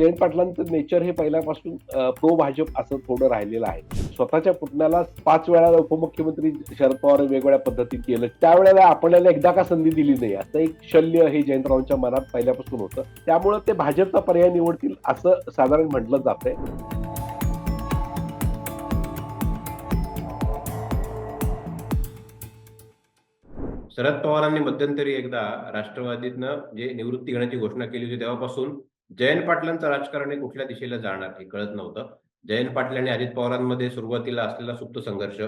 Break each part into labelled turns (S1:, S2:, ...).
S1: Jayant पाटलांचं nature हे पहिल्यापासून pro Bhajap असं थोडं राहिलेलं आहे. स्वतःच्या पुतण्याला पाच वेळा उपमुख्यमंत्री शरद पवार वेगवेगळ्या पद्धतीत केलं. त्यावेळेला आपल्याला एकदा का संधी दिली नाही. असं एक शल्य हे जयंतरावांच्या मनात पहिल्यापासून होतं. त्यामुळं ते भाजपचा पर्याय निवडतील असं साधारण म्हटलं जातंय.
S2: शरद पवारांनी मध्यंतरी एकदा राष्ट्रवादीतनं जे निवृत्ती घेण्याची घोषणा केली होती तेव्हापासून जयंत पाटलांचं राजकारण हे कुठल्या दिशेला जाणार हे कळत नव्हतं. जयंत पाटील आणि अजित पवारांमध्ये सुरुवातीला असलेला सुप्त संघर्ष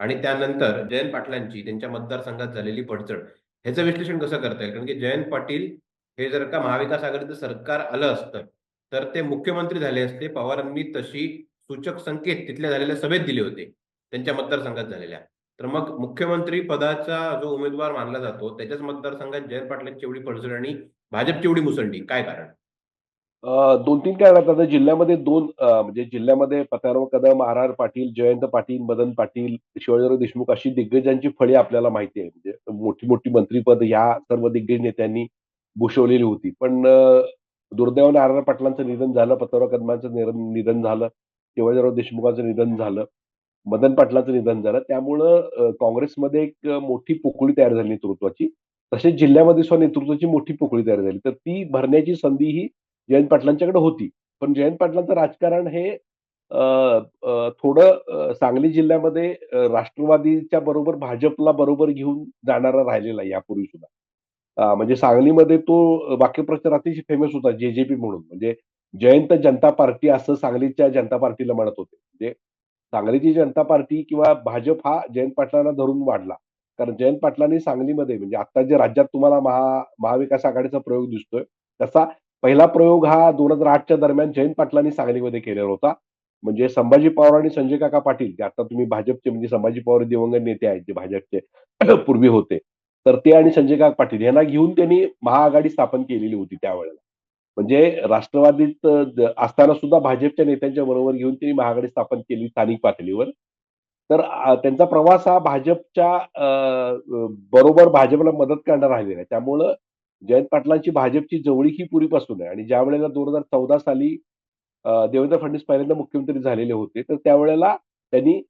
S2: आणि त्यानंतर जयंत पाटलांची त्यांच्या मतदारसंघात झालेली पडचड ह्याचं विश्लेषण कसं करता येईल? कारण की जयंत पाटील हे जर का महाविकास आघाडीचं सरकार आलं असतं तर ते मुख्यमंत्री झाले असते पवारांनी तशी सूचक संकेत तिथल्या झालेल्या सभेत दिले होते त्यांच्या मतदारसंघात झालेल्या. तर मग मुख्यमंत्री पदाचा जो उमेदवार मानला जातो त्याच्याच मतदारसंघात जयंत पाटलांची एवढी पडझड आणि भाजपची एवढी मुसंडी काय कारण?
S1: दोन तीन कारण आता जिल्ह्यामध्ये दोन म्हणजे जिल्ह्यामध्ये पताराव कदम आर आर पाटील जयंत पाटील मदन पाटील शिवाजीराव देशमुख अशी दिग्गजांची फळी आपल्याला माहिती आहे. म्हणजे मोठी मोठी मंत्रीपद ह्या सर्व दिग्गज नेत्यांनी भूषवलेली होती. पण दुर्दैवाने आर आर पाटलांचं निधन झालं पताराव कदमांचं निधन झालं शिवाजीराव देशमुखांचं निधन झालं मदन पाटलाचं निधन झालं. त्यामुळं काँग्रेसमध्ये एक मोठी पोकळी तयार झाली नेतृत्वाची. तसेच जिल्ह्यामध्ये सुद्धा नेतृत्वाची मोठी पोकळी तयार झाली. तर ती भरण्याची संधी ही जयंत पाटलांच्याकडे होती. पण जयंत पाटलांचं राजकारण हे थोडं सांगली जिल्ह्यामध्ये राष्ट्रवादीच्या बरोबर भाजपला बरोबर घेऊन जाणारा राहिलेला यापूर्वी सुद्धा. म्हणजे सांगलीमध्ये तो वाक्यप्रचार अतिशय फेमस होता जेजेपी म्हणून. म्हणजे जयंत जनता पार्टी असं सांगलीच्या जनता पार्टीला म्हणत होते. म्हणजे सांगलीची जनता पार्टी किंवा भाजप हा जयंत पाटलांना धरून वाढला. कारण जयंत पाटलांनी सांगलीमध्ये म्हणजे आता जे राज्यात तुम्हाला महा महाविकास आघाडीचा प्रयोग दिसतोय तसा पहिला प्रयोग हा दोन हजार आठच्या दरम्यान जयंत पाटलांनी सांगलीमध्ये केलेला होता. म्हणजे संभाजी पवार आणि संजय काका पाटील जे आता तुम्ही भाजपचे म्हणजे संभाजी पवार दिवंगत नेते आहेत जे भाजपचे पूर्वी होते. तर ते आणि संजय काका पाटील यांना घेऊन त्यांनी महाआघाडी स्थापन केलेली होती त्यावेळेला. म्हणजे राष्ट्रवादीत असताना सुद्धा भाजपच्या नेत्यांच्या बरोबर घेऊन त्यांनी महाआघाडी स्थापन केली स्थानिक पातळीवर. तर त्यांचा प्रवास हा भाजपच्या बरोबर भाजपला मदत करणार राहिलेला आहे. त्यामुळं जयंत पाटलांची भाजपची जवळीक ही पूर्वीपासून आहे. आणि ज्या वेळेला दोन हजार चौदा साली देवेंद्र फडणवीस पहिल्यांदा मुख्यमंत्री झालेले होते तर त्यावेळेला त्यांनी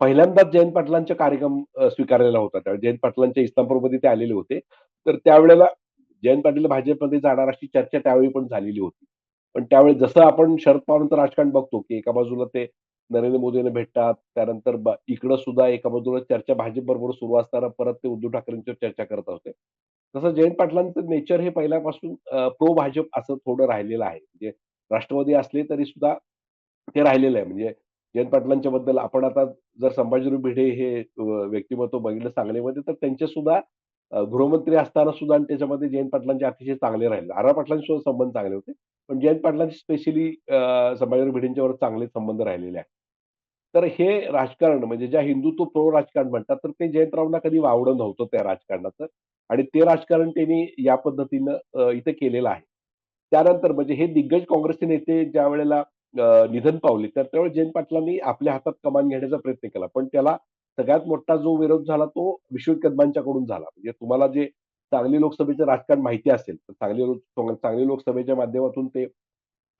S1: पहिल्यांदाच जयंत पाटलांचा कार्यक्रम स्वीकारलेला होता. त्यावेळेस जयंत पाटलांच्या इस्लामपूरमध्ये ते आलेले होते. तर त्यावेळेला जयंत पाटील भाजपमध्ये जाणार अशी चर्चा त्यावेळी पण झालेली होती. पण त्यावेळी जसं आपण शरद पवारांचं राजकारण बघतो की एका बाजूला ते नरेंद्र मोदींना भेटतात त्यानंतर इकडं सुद्धा एका बाजूला चर्चा भाजप बरोबर सुरू असताना परत ते उद्धव ठाकरेंची चर्चा करत होते. तसं जयंत पाटलांचं नेचर हे पहिल्यापासून प्रो भाजप असं थोडं राहिलेलं आहे. म्हणजे राष्ट्रवादी असले तरी सुद्धा ते राहिलेलं आहे. म्हणजे जयंत पाटलांच्या बद्दल आपण आता जर संभाजीराव भिडे हे व्यक्तिमत्व बघितलं सांगलीमध्ये तर त्यांचे सुद्धा गृहमंत्री असताना सुद्धा आणि त्याच्यामध्ये जयंत पाटलांचे अतिशय चांगले राहिले. आर. पाटलांशी सुद्धा संबंध चांगले होते. पण जयंत पाटलांचे स्पेशली संभाजीराव भिडेंच्यावर चांगले संबंध राहिलेले आहेत. तर हे राजकारण म्हणजे ज्या हिंदुत्व प्रो राजकारण म्हणतात तर ते जयंतरावना कधी वावडं नव्हतं त्या राजकारणाचं. आणि ते राजकारण त्यांनी या पद्धतीनं इथे केलेलं आहे. त्यानंतर म्हणजे हे दिग्गज काँग्रेसचे नेते ज्या वेळेला निधन पावले तर त्यावेळेस जयंत पाटलांनी आपल्या हातात कमान घेण्याचा प्रयत्न केला. पण त्याला सगळ्यात मोठा जो विरोध झाला तो विश्वजित कदमांच्याकडून झाला. म्हणजे तुम्हाला जे सांगली लोकसभेचं राजकारण माहिती असेल तर सांगली सांगली लोकसभेच्या माध्यमातून ते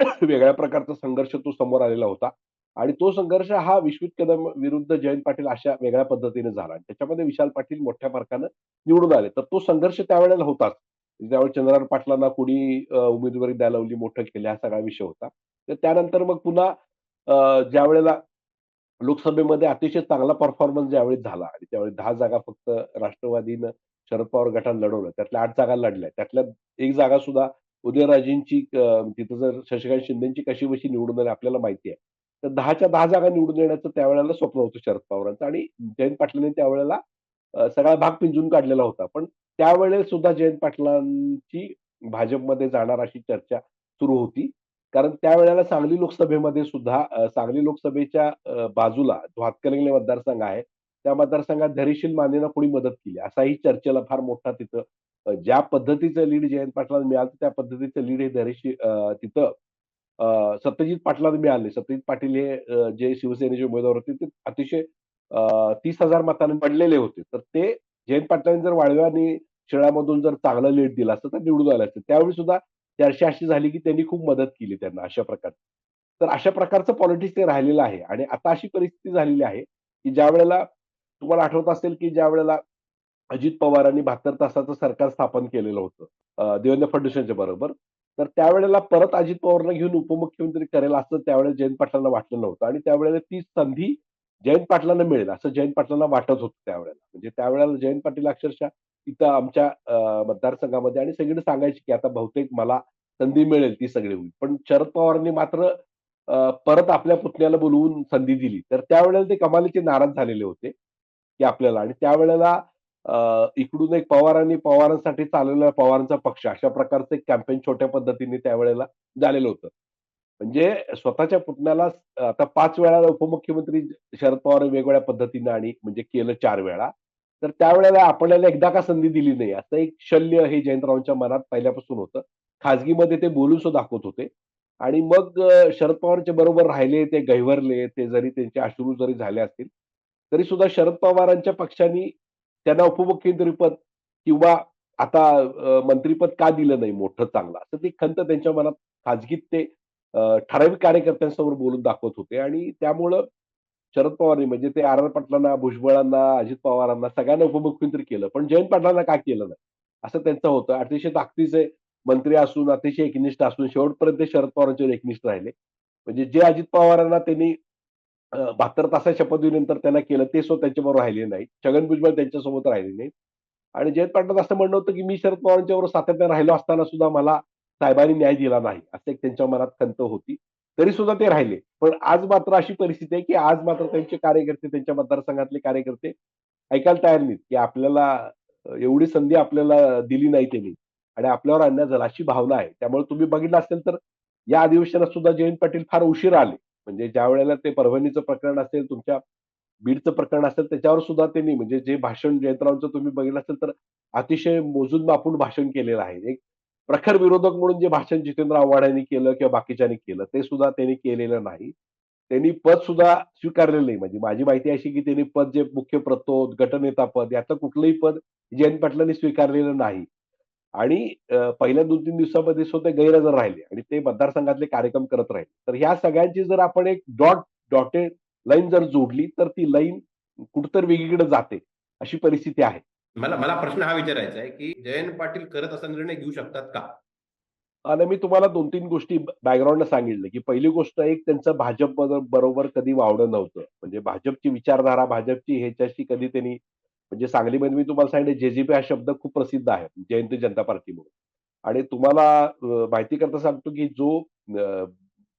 S1: वेगळ्या प्रकारचा संघर्ष तो समोर आलेला होता. आणि तो संघर्ष हा विश्वित कदम विरुद्ध जयंत पाटील अशा वेगळ्या पद्धतीने झाला. आणि त्याच्यामध्ये विशाल पाटील मोठ्या फरकानं निवडून आले. तर तो संघर्ष त्यावेळेला होताच. त्यावेळी चंद्रकांत पाटलांना कुणी उमेदवारी द्यायला लावली मोठं केलं हा सगळा विषय होता. तर त्यानंतर मग पुन्हा ज्या वेळेला लोकसभेमध्ये अतिशय चांगला परफॉर्मन्स ज्यावेळी झाला आणि त्यावेळी दहा जागा फक्त राष्ट्रवादीनं शरद पवार गटानं लढवलं. त्यातल्या आठ जागा लढल्या. त्यातल्या एक जागा सुद्धा उदयराजेंची तिथं जर शशिकांत शिंदेची कशी बशी निवडून आली आपल्याला माहिती आहे. तर दहाच्या दहा जागा निवडून येण्याचं त्यावेळेला स्वप्न होतं शरद पवारांचं. आणि जयंत पाटलांनी त्यावेळेला सगळा भाग पिंजून काढलेला होता. पण त्यावेळेस सुद्धा जयंत पाटलांची भाजपमध्ये जाणार अशी चर्चा सुरू होती. कारण त्यावेळेला सांगली लोकसभेमध्ये सुद्धा सांगली लोकसभेच्या बाजूला जो हातकणंगले मतदारसंघ आहे त्या मतदारसंघात धैर्यशील मानेनं कोणी मदत केली. असाही चर्चेला फार मोठा तिथं ज्या पद्धतीचं लीड जयंत पाटलांना मिळालं त्या पद्धतीचं लीड हे धैर्यशील तिथं सत्यजित पाटलांना मिळाले सत्यजित पाटील हे जे शिवसेनेचे उमेदवार होते ते अतिशय तीस हजार मतांनी पडलेले होते तर ते जयंत पाटलांनी जर वाळव्या आणि शिळामधून जर चांगलं लीड दिलं असतं तर निवडून आलं असतं त्यावेळी सुद्धा चर्चा अशी झाली की त्यांनी खूप मदत केली त्यांना अशा प्रकारची. तर अशा प्रकारचं पॉलिटिक्स ते राहिलेलं आहे आणि आता अशी परिस्थिती झालेली आहे, की ज्यावेळेला तुम्हाला आठवत असेल की ज्यावेळेला अजित पवारांनी 72 तासाचं सरकार स्थापन केलेलं होतं देवेंद्र फडणवीसांच्या बरोबर. तर त्यावेळेला परत अजित पवारला घेऊन उपमुख्यमंत्री करेल असं त्यावेळेला जयंत पाटलांना वाटलं नव्हतं आणि त्यावेळेला ती संधी जयंत पाटलांना मिळेल असं जयंत पाटलांना वाटत होतं त्यावेळेला. म्हणजे त्यावेळेला जयंत पाटील अक्षरशः इथं आमच्या मतदारसंघामध्ये आणि सगळीकडे सांगायचे की आता बहुतेक मला संधी मिळेल ती सगळी होईल. पण शरद पवारांनी मात्र परत आपल्या पुतण्याला बोलवून संधी दिली. तर त्यावेळेला ते कमालीचे नाराज झालेले होते, की आपल्याला आणि त्यावेळेला इकडून एक पवारांनी पवारांसाठी चालवलेला पवारांचा पक्ष अशा प्रकारचं एक कॅम्पेन छोट्या पद्धतीने त्यावेळेला झालेलं होतं. म्हणजे स्वतःच्या पुतण्याला आता पाच वेळा उपमुख्यमंत्री शरद पवार वेगवेगळ्या पद्धतीने आणि म्हणजे केलं चार वेळा. तर त्यावेळेला आपल्याला एकदा का संधी दिली नाही, असं एक शल्य हे जयंतरावांच्या मनात पहिल्यापासून होतं. खाजगीमध्ये ते बोलून सुद्धा दाखवत होते आणि मग शरद पवारांच्या बरोबर राहिले, ते गहिवरले, ते जरी त्यांचे अश्रू जरी झाले असतील, तरी सुद्धा शरद पवारांच्या पक्षाने त्यांना उपमुख्यमंत्रीपद किंवा आता मंत्रीपद का दिलं नाही मोठं चांगलं, असं ती खंत त्यांच्या मनात खाजगीत ते ठराविक कार्यकर्त्यांसमोर बोलून दाखवत होते आणि त्यामुळं शरद पवारांनी म्हणजे ते आर. आर. पाटलांना, भुजबळांना, अजित पवारांना सगळ्यांना उपमुख्यमंत्री केलं. पण जयंत पाटलांना का केलं नाही? असं त्यांचं होतं. अतिशय ताकदीचे मंत्री असून, अतिशय एकनिष्ठ असून शेवटपर्यंत शरद पवारांच्यावर एकनिष्ठ राहिले. म्हणजे जे अजित पवारांना त्यांनी बहात्तर 72 तासाच्या शपथविधीनंतर त्यांना केलं, ते सो त्यांच्याबरोबर राहिले नाहीत. छगन भुजबळ त्यांच्यासोबत राहिले नाहीत. आणि जयंत पाटील असं म्हणणं होतं, की मी शरद पवारांच्याबरोबर सातत्यानं राहिलो असताना सुद्धा मला साहेबांनी न्याय दिला नाही. असं एक त्यांच्या मनात खंत होती. तरी सुद्धा ते राहिले. पण आज मात्र अशी परिस्थिती आहे, की आज मात्र त्यांचे कार्यकर्ते, त्यांच्या मतदारसंघातले कार्यकर्ते ऐकायला तयार नाहीत, की आपल्याला एवढी संधी आपल्याला दिली नाही त्यांनी आणि आपल्यावर अन्याय झाला अशी भावना आहे. त्यामुळे तुम्ही बघितलं असेल तर या अधिवेशनात सुद्धा जयंत पाटील फार उशीर आले. म्हणजे ज्या वेळेला ते परभणीचं प्रकरण असेल, तुमच्या बीडचं प्रकरण असेल, त्याच्यावर सुद्धा त्यांनी म्हणजे जे भाषण जयंतरावांचं तुम्ही बघितलं असेल, तर अतिशय मोजून मापून भाषण केलेलं आहे. एक प्रखर विरोधक म्हणून जे भाषण जितेंद्र आव्हाड यांनी केलं किंवा बाकीच्यांनी केलं, ते सुद्धा त्यांनी केलेलं नाही. त्यांनी पद सुद्धा स्वीकारलेलं नाही. म्हणजे माझी माहिती अशी की त्यांनी पद जे मुख्य प्रतोद, गटनेता पद याचं कुठलंही पद जयंत पाटलांनी स्वीकारलेलं नाही. आणि पहिल्या 2-3 दिवसामध्ये सुद्धा ते गैरहजर राहिले आणि ते मतदारसंघातले कार्यक्रम करत राहिले. तर ह्या सगळ्यांची जर आपण एक डॉट डॉटेड लाईन जर जोडली, तर ती लाईन कुठेतरी वेगळीकडे जाते. अशी परिस्थिती आहे.
S2: मला मला प्रश्न हा विचारायचा आहे, की जयंत पाटील करत असा निर्णय घेऊ शकतात का?
S1: आणि मी तुम्हाला 2-3 गोष्टी बॅकग्राऊंडला सांगितलं, की पहिली गोष्ट एक त्यांचं भाजप बरो बरोबर कधी वावडं नव्हतं. म्हणजे भाजपची विचारधारा, भाजपची ह्याच्याशी कधी त्यांनी म्हणजे सांगलीमध्ये मी तुम्हाला सांगितलं जे-जे-पी हा शब्द खूप प्रसिद्ध आहे. जयंत जनता पार्टी म्हणून. आणि तुम्हाला माहिती करता सांगतो, की जो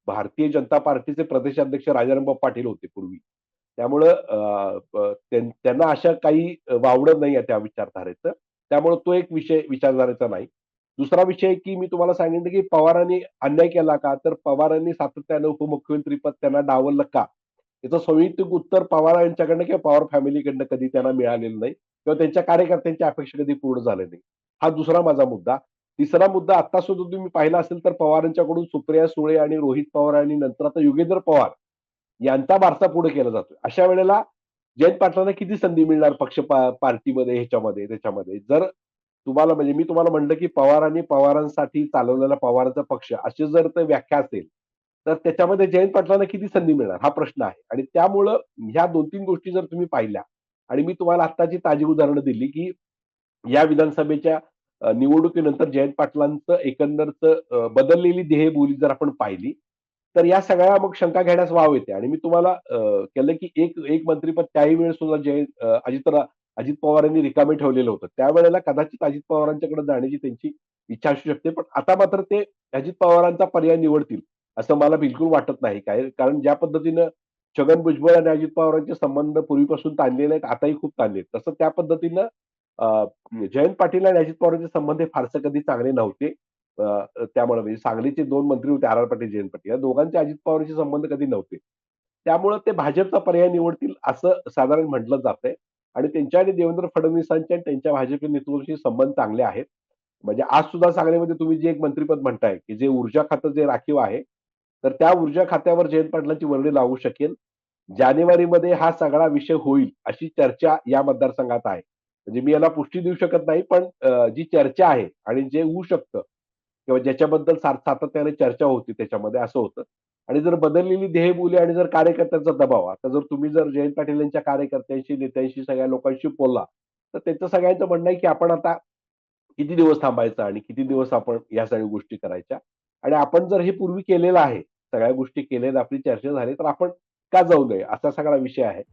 S1: भारतीय जनता पार्टीचे प्रदेशाध्यक्ष राजारामबाब पाटील होते पूर्वी. त्यामुळं अ, त्यांना अशा काही वावडं नाही आहे त्या विचारधारेचं. त्यामुळे तो एक विषय विचारधारेचा नाही. दुसरा विषय की मी तुम्हाला सांगितलं, की पवारांनी अन्याय केला का? तर पवारांनी सातत्यानं उपमुख्यमंत्रीपद त्यांना डावललं का? याचं संयुक्तिक उत्तर पवार यांच्याकडनं किंवा पवार फॅमिलीकडनं कधी त्यांना मिळालेलं नाही किंवा त्यांच्या कार्यकर्त्यांच्या अपेक्षा कधी पूर्ण झाले नाही. हा दुसरा माझा मुद्दा. तिसरा मुद्दा आता सुद्धा तुम्ही पाहिला असेल तर पवारांच्याकडून सुप्रिया सुळे आणि रोहित पवार आणि नंतर आता योगेंद्र पवार यांचा वारसा पुढे केला जातोय. अशा वेळेला जयंत पाटलांना किती संधी मिळणार पक्ष पार्टीमध्ये, ह्याच्यामध्ये, त्याच्यामध्ये. जर तुम्हाला म्हणजे मी तुम्हाला म्हणलं की पवारांनी पवारांसाठी चालवलेला पवारांचा पक्ष अशी जर ते व्याख्या असेल, तर त्याच्यामध्ये जयंत पाटलांना किती संधी मिळणार हा प्रश्न आहे. आणि त्यामुळं ह्या 2-3 गोष्टी जर तुम्ही पाहिल्या आणि मी तुम्हाला आत्ताची ताजी उदाहरणं दिली, की या विधानसभेच्या निवडणुकीनंतर जयंत पाटलांचं एकंदरचं बदललेली ध्येयबोली जर आपण पाहिली, तर या सगळ्या मग शंका घेण्यास वाव येते आणि मी तुम्हाला केलं की एक एक मंत्रीपद त्याही वेळेस सुद्धा जयंत अजित अजितरा अजित पवारांनी रिकामे ठेवलेलं होतं. त्यावेळेला कदाचित अजित पवारांच्याकडे जाण्याची त्यांची इच्छा असू शकते. पण आता मात्र ते अजित पवारांचा पर्याय निवडतील, असं मला बिलकुल वाटत नाही. काय कारण ज्या पद्धतीनं छगन भुजबळ आणि अजित पवारांचे संबंध पूर्वीपासून ताणलेले आहेत, आताही खूप ताणले आहेत. तसं त्या पद्धतीनं जयंत पाटील आणि अजित पवारांचे संबंध हे फारसे कधी चांगले नव्हते. त्यामुळे म्हणजे सांगलीचे दोन मंत्री होते आर. आर. पाटील, जयंत पाटील. या दोघांचे अजित पवारांचे संबंध कधी नव्हते. त्यामुळं ते भाजपचा पर्याय निवडतील असं साधारण म्हटलं जातंय आणि त्यांच्या आणि देवेंद्र फडणवीसांचे आणि त्यांच्या भाजपच्या नेतृत्वाशी संबंध चांगले आहेत. म्हणजे आज सुद्धा सांगलीमध्ये तुम्ही जे एक मंत्रीपद म्हणताय, की जे ऊर्जा खातं जे राखीव आहे, तर त्या ऊर्जा खात्यावर जयंत पाटलांची वर्णी लागू शकेल. जानेवारीमध्ये हा सगळा विषय होईल, अशी चर्चा या मतदारसंघात आहे. म्हणजे मी याला पुष्टी देऊ शकत नाही, पण जी चर्चा आहे आणि जे होऊ शकतं, किंवा ज्याच्याबद्दल सातत्याने चर्चा होती त्याच्यामध्ये असं होतं आणि जर बदललेली देहबोली आणि जर कार्यकर्त्यांचा दबाव आता जर तुम्ही जर जयंत पाटील यांच्या कार्यकर्त्यांशी नेत्यांशी सगळ्या लोकांशी बोलला तर त्यांचं सगळ्यांचं म्हणणं आहे की आपण आता किती दिवस थांबायचं आणि किती दिवस आपण या सगळ्या गोष्टी करायच्या आणि आपण जर हे पूर्वी केलेलं आहे सगळ्या गोष्टी केल्या आपली चर्चा झाली तर आपण का जाऊ नये? असा सगळा विषय आहे.